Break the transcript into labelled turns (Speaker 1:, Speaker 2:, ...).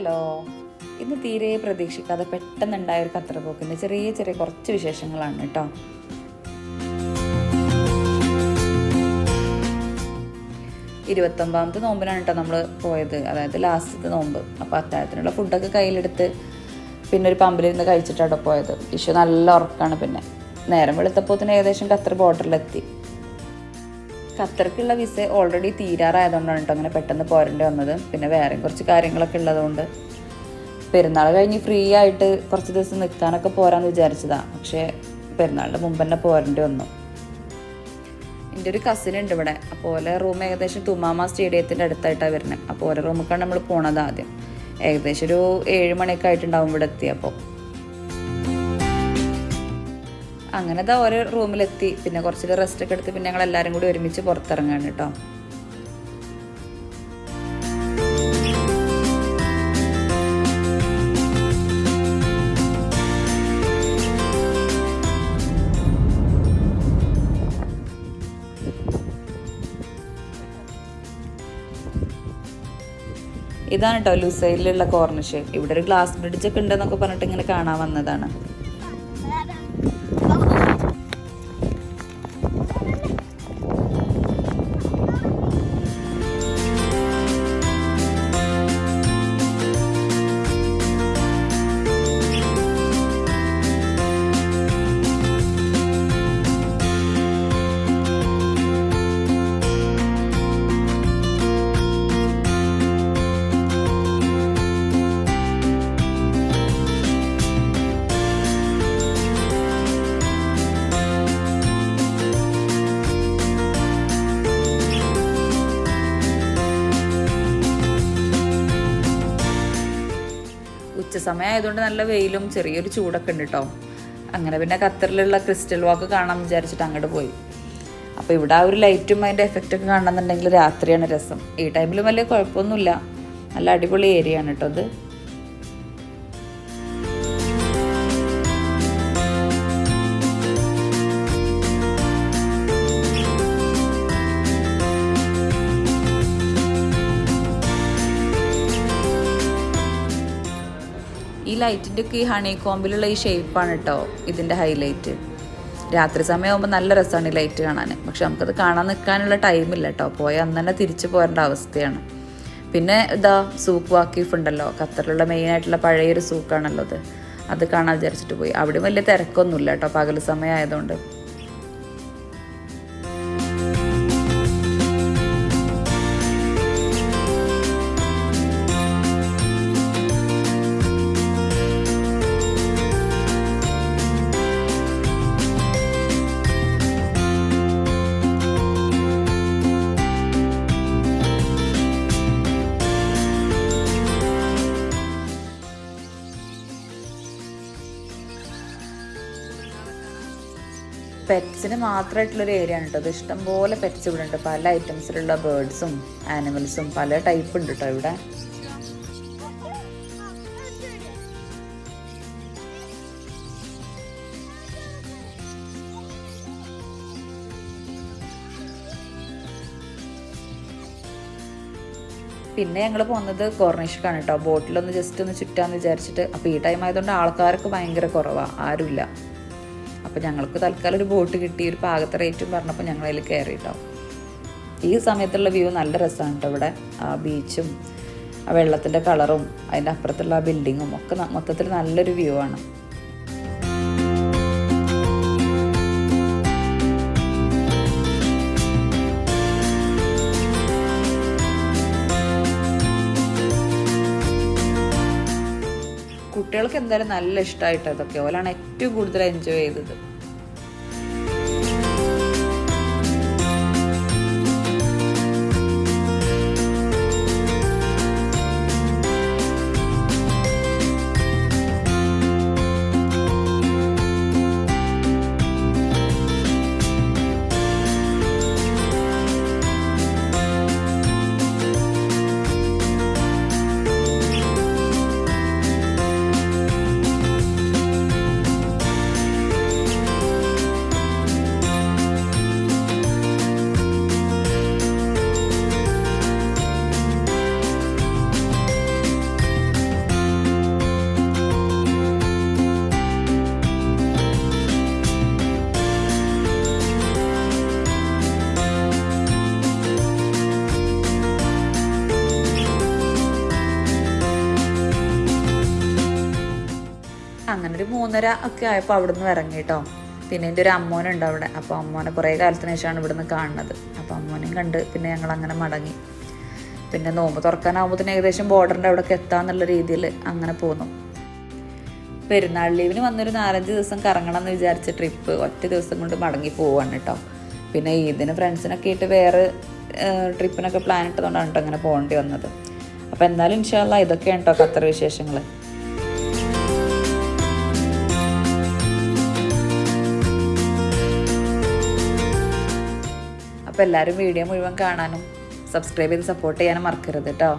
Speaker 1: Hello ഇന്ന് തീരെ പ്രതീക്ഷിക്കാതെ പെട്ടെന്നുണ്ടായ ഒരു കത്രപോക്കിന്റെ ചെറിയ ചെറിയ കുറച്ച് വിശേഷങ്ങളാണ് കേട്ടോ. ഇരുപത്തൊമ്പതാമത്തെ നോമ്പിനാണ് കേട്ടോ നമ്മൾ പോയത്. അതായത് ലാസ്റ്റത്തെ നോമ്പ്. അപ്പോൾ അത്താഴത്തിനുള്ള ഫുഡൊക്കെ കയ്യിലെടുത്ത് പിന്നെ ഒരു പമ്പിലിരുന്ന് കഴിച്ചിട്ടാണ് പോയത്. വിഷു നല്ല ഉറക്കാണ് പിന്നെ. നേരം വെളുത്തപ്പോത്തിന് ഏകദേശം ഖത്തർ ബോർഡറിലെത്തി ഖത്തർക്കുള്ള വിസ ഓൾറെഡി തീരാറായതുകൊണ്ടാണ് കേട്ടോ അങ്ങനെ പെട്ടെന്ന് പോരേണ്ടി വന്നത്. പിന്നെ വേറെ കുറച്ച് കാര്യങ്ങളൊക്കെ ഉള്ളതുകൊണ്ട്. പെരുന്നാൾ കഴിഞ്ഞ് ഫ്രീ ആയിട്ട് കുറച്ച് ദിവസം നിൽക്കാനൊക്കെ പോരാന്ന് വിചാരിച്ചതാണ് പക്ഷേ പെരുന്നാളിന്റെ മുമ്പ് തന്നെ പോരേണ്ടി വന്നു. എന്റെ ഒരു കസിൻ ഉണ്ട് ഇവിടെ. അപ്പോൾ ഓലെ റൂം ഏകദേശം തുമാമ സ്റ്റേഡിയത്തിന്റെ അടുത്തായിട്ടാണ് വരുന്നത് അപ്പോൾ ഓരോ റൂമിലേക്കാണ് നമ്മൾ പോണത് ആദ്യം. ഏകദേശം ഒരു ഏഴ് മണിയൊക്കെ ആയിട്ടുണ്ടാവും ഇവിടെ എത്തിയപ്പോൾ അങ്ങനെ ദാ ഓരോ റൂമിലെത്തി. പിന്നെ കുറച്ച് റെസ്റ്റ് ഒക്കെ എടുത്ത് പിന്നെ ഞങ്ങൾ എല്ലാവരും കൂടി ഒരുമിച്ച് പുറത്തിറങ്ങാണ് കേട്ടോ. ഇതാണ് കേട്ടോ ലുസൈലിലുള്ള കോർണിഷ് ഇവിടെ ഒരു ഗ്ലാസ് ബ്രിഡ്ജ് ഒക്കെ ഉണ്ടെന്നൊക്കെ പറഞ്ഞിട്ട് ഇങ്ങനെ കാണാൻ വന്നതാണ്. ഉച്ച സമയമായതുകൊണ്ട് നല്ല വെയിലും ചെറിയൊരു ചൂടൊക്കെ ഉണ്ട് കേട്ടോ അങ്ങനെ പിന്നെ ഖത്തറിലുള്ള ക്രിസ്റ്റൽ വാക്ക് കാണാൻ വിചാരിച്ചിട്ട് അങ്ങോട്ട് പോയി. അപ്പോൾ ഇവിടെ ആ ഒരു ലൈറ്റും അതിന്റെ എഫക്റ്റ് ഒക്കെ കാണണമെന്നുണ്ടെങ്കിൽ രാത്രിയാണ് രസം. ഈ ടൈമിലും വലിയ കുഴപ്പമൊന്നുമില്ല. നല്ല അടിപൊളി ഏരിയ ആണ് കേട്ടോ അത് ലൈറ്റിന്റെ ഒക്കെ ഈ ഹണി കോമ്പിലുള്ള ഈ ഷേപ്പാണ് കേട്ടോ ഇതിന്റെ ഹൈലൈറ്റ് രാത്രി സമയമാകുമ്പോൾ നല്ല രസമാണ് ഈ ലൈറ്റ് കാണാൻ പക്ഷെ നമുക്കത് കാണാൻ നിൽക്കാനുള്ള ടൈമില്ല കേട്ടോ പോയ അന്ന് തന്നെ തിരിച്ചു പോരേണ്ട അവസ്ഥയാണ്. പിന്നെ ഇതാ സൂപ്പ് വാക്കീഫ് ഉണ്ടല്ലോ. ഖത്തറിലുള്ള മെയിനായിട്ടുള്ള പഴയൊരു സൂക്കാണല്ലോ അത്. അത് കാണാൻ വിചാരിച്ചിട്ട് പോയി. അവിടെ വലിയ തിരക്കൊന്നുമില്ല കേട്ടോ പകൽ സമയം ആയതുകൊണ്ട് പെറ്റ്സിന് മാത്രമായിട്ടുള്ളൊരു ഏരിയ ആണ് കേട്ടോ അത് ഇഷ്ടംപോലെ പെറ്റ്സ് ഇവിടെ ഉണ്ട്. പല ഐറ്റംസിലുള്ള ബേർഡ്സും ആനിമൽസും പല ടൈപ്പ് ഉണ്ട് കേട്ടോ ഇവിടെ. പിന്നെ ഞങ്ങൾ പോകുന്നത് കോർണിഷ്ക്കാണ് കേട്ടോ ബോട്ടിലൊന്ന് ജസ്റ്റ് ഒന്ന് ചുറ്റാന്ന് വിചാരിച്ചിട്ട്. അപ്പോൾ ഈ ടൈം ആയതുകൊണ്ട് ആൾക്കാർക്ക് ഭയങ്കര കുറവാണ് ആരുമില്ല അപ്പോൾ ഞങ്ങൾക്ക് തൽക്കാലം ഒരു ബോട്ട് കിട്ടി ഒരു പാകത്തെ റേറ്റും പറഞ്ഞപ്പോൾ ഞങ്ങൾ അതിൽ കയറി കേട്ടോ ഈ സമയത്തുള്ള വ്യൂ നല്ല രസമാണ് കേട്ടോ ഇവിടെ. ആ ബീച്ചും ആ വെള്ളത്തിന്റെ കളറും അതിന്റെ അപ്പുറത്തുള്ള ആ ബിൽഡിങ്ങും ഒക്കെ മൊത്തത്തിൽ നല്ലൊരു വ്യൂ ആണ്. കുട്ടികൾക്ക് എന്തായാലും നല്ല ഇഷ്ടമായിട്ട് അതൊക്കെ ഓലാണ് ഏറ്റവും കൂടുതൽ എൻജോയ് ചെയ്തത്. മൂന്നര ഒക്കെ ആയപ്പോൾ അവിടെ നിന്ന് ഇറങ്ങി കേട്ടോ പിന്നെ എന്റെ ഒരു അമ്മോനുണ്ട് അവിടെ. അപ്പോൾ അമ്മോനെ കുറേ കാലത്തിന് ശേഷമാണ് ഇവിടുന്ന് കാണുന്നത്. അപ്പോൾ അമ്മോനെയും കണ്ട് പിന്നെ ഞങ്ങൾ അങ്ങനെ മടങ്ങി. പിന്നെ നോമ്പ് തുറക്കാനാകുമ്പോഴത്തേന് ഏകദേശം ബോർഡറിന്റെ അവിടെയൊക്കെ എത്താന്നുള്ള രീതിയിൽ അങ്ങനെ പോന്നു. പെരുന്നാൾ ലീവിന് വന്നൊരു നാലഞ്ച് ദിവസം കറങ്ങണം എന്ന് വിചാരിച്ച ട്രിപ്പ് ഒറ്റ ദിവസം കൊണ്ട് മടങ്ങി പോവാണ് കേട്ടോ പിന്നെ ഇതിന് ഫ്രണ്ട്സിനൊക്കെ ആയിട്ട് വേറെ ട്രിപ്പിനൊക്കെ പ്ലാൻ ഇട്ടതുകൊണ്ടാണ് കേട്ടോ അങ്ങനെ പോകേണ്ടി വന്നത്. അപ്പോൾ എന്തായാലും ഇൻഷാല്ല ഇതൊക്കെയാണ് കേട്ടോ ഖത്തർ വിശേഷങ്ങൾ അപ്പോൾ എല്ലാവരും വീഡിയോ മുഴുവൻ കാണാനും സബ്സ്ക്രൈബ് ചെയ്ത് സപ്പോർട്ട് ചെയ്യാനും മറക്കരുത് കേട്ടോ